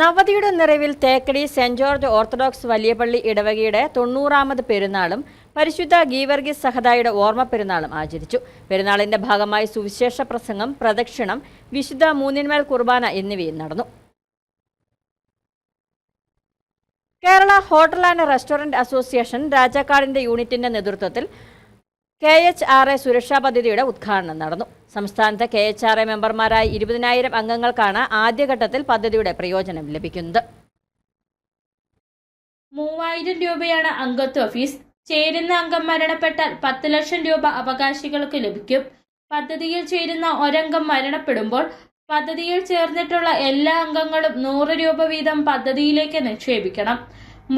നവതിയുടെ നിറവിൽ Thekkady saint George orthodox വലിയപള്ളി ഇടവകയുടെ തൊണ്ണൂറാമത് പെരുന്നാളും പരിശുദ്ധ ഗീവർഗീസ് സഹദായുടെ ഓർമ്മ പെരുന്നാളും ആചരിച്ചു. പെരുന്നാളിന്റെ ഭാഗമായി സുവിശേഷ പ്രസംഗം പ്രദക്ഷിണം വിശുദ്ധ മൂന്നിന്മേൽ കുർബാന എന്നിവയും നടന്നു. Kerala hotel and restaurant association രാജാക്കാടിന്റെ യൂണിറ്റിന്റെ നേതൃത്വത്തിൽ കെ എച്ച് ആർ എ സുരക്ഷാ പദ്ധതിയുടെ ഉദ്ഘാടനം നടന്നു. സംസ്ഥാനത്തെ കെ എച്ച് ആർ എ മെമ്പർമാരായ ഇരുപതിനായിരം അംഗങ്ങൾക്കാണ് ആദ്യഘട്ടത്തിൽ പദ്ധതിയുടെ പ്രയോജനം ലഭിക്കുന്നത്. മൂവായിരം രൂപയാണ് അംഗത്വ ഫീസ്. ചേരുന്ന അംഗം മരണപ്പെട്ടാൽ പത്ത് ലക്ഷം രൂപ അവകാശികൾക്ക് ലഭിക്കും. പദ്ധതിയിൽ ചേരുന്ന ഒരംഗം മരണപ്പെടുമ്പോൾ പദ്ധതിയിൽ ചേർന്നിട്ടുള്ള എല്ലാ അംഗങ്ങളും നൂറ് രൂപ വീതം പദ്ധതിയിലേക്ക് നിക്ഷേപിക്കണം.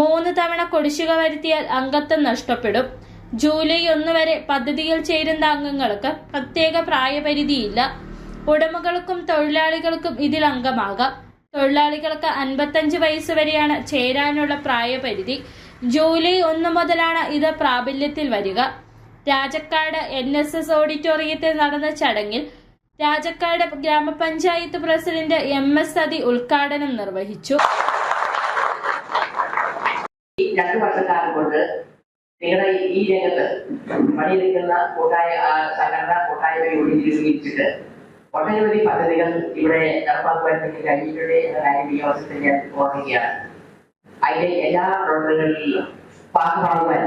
മൂന്ന് തവണ കുടിശ്ശിക വരുത്തിയാൽ അംഗത്വം നഷ്ടപ്പെടും. ജൂലൈ ഒന്ന് വരെ പദ്ധതിയിൽ ചേരുന്ന അംഗങ്ങൾക്ക് പ്രത്യേക പ്രായപരിധിയില്ല. ഉടമകൾക്കും തൊഴിലാളികൾക്കും ഇതിൽ അംഗമാകാം. തൊഴിലാളികൾക്ക് അൻപത്തഞ്ച് വയസ്സ് വരെയാണ് ചേരാനുള്ള പ്രായപരിധി. ജൂലൈ ഒന്ന് മുതലാണ് ഇത് പ്രാബല്യത്തിൽ വരിക. രാജക്കാട് എൻ എസ് എസ് ഓഡിറ്റോറിയത്തിൽ നടന്ന ചടങ്ങിൽ രാജക്കാട് ഗ്രാമപഞ്ചായത്ത് പ്രസിഡന്റ് എം എസ് സതി ഉദ്ഘാടനം നിർവഹിച്ചു. രണ്ടു വർഷക്കാലം കൊണ്ട് നിങ്ങളുടെ ഈ- രംഗത്ത് പണിയെടുക്കുന്ന കൂട്ടായ സംഘടന കൂട്ടായ്മ യൂണിറ്റ് രൂപീകരിച്ചിട്ട് ഒട്ടനവധി പദ്ധതികൾ ഇവിടെ നടപ്പാക്കുവാൻ വേണ്ടി കഴിഞ്ഞിട്ടുണ്ട് എന്ന കാര്യം ഈ അവസരത്തിൽ ഞാൻ ഓർമ്മിക്കുകയാണ്. അതിന്റെ എല്ലാ പ്രവർത്തനങ്ങളിലും ഭാഗമാകുവാൻ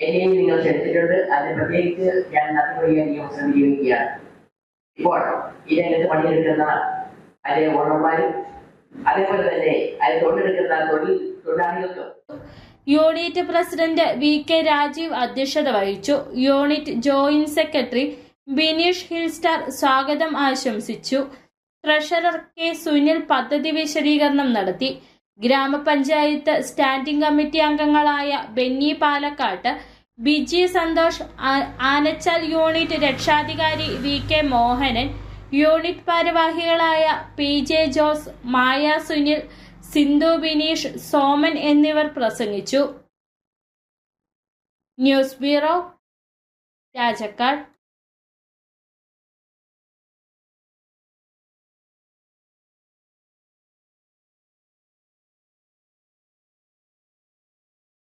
എന്നെയും നിങ്ങൾ ക്ഷണിച്ചിട്ടുണ്ട് അതിന് പ്രത്യേകിച്ച് ഞാൻ നന്ദി പറയാൻ ഈ അവസരം വിനിയോഗിക്കുകയാണ്. ഇപ്പോൾ ഈ രംഗത്ത് പണിയെടുക്കുന്ന അതിലെ ഓണർമാരും അതേപോലെ തന്നെ അതിൽ തൊഴിലെടുക്കുന്ന തൊഴിൽ തൊഴിലാളികൾക്കും unit president V K Rajeev അധ്യക്ഷത വഹിച്ചു. Unit joint secretary Bineesh Hillstar സ്വാഗതം ആശംസിച്ചു. ട്രഷറർ കെ സുനിൽ പദ്ധതി വിശദീകരണം നടത്തി. ഗ്രാമപഞ്ചായത്ത് സ്റ്റാൻഡിംഗ് കമ്മിറ്റി അംഗങ്ങളായ ബെന്നി പാലക്കാട്ട് ബിജി സന്തോഷ് ആനച്ചാൽ യൂണിറ്റ് രക്ഷാധികാരി വി കെ മോഹനൻ യൂണിറ്റ് ഭാരവാഹികളായ പി ജെ ജോസ് മായ സുനിൽ സിന്ധു ബിനീഷ് സോമൻ എന്നിവർ പ്രസംഗിച്ചു. News bureau Rajakkad.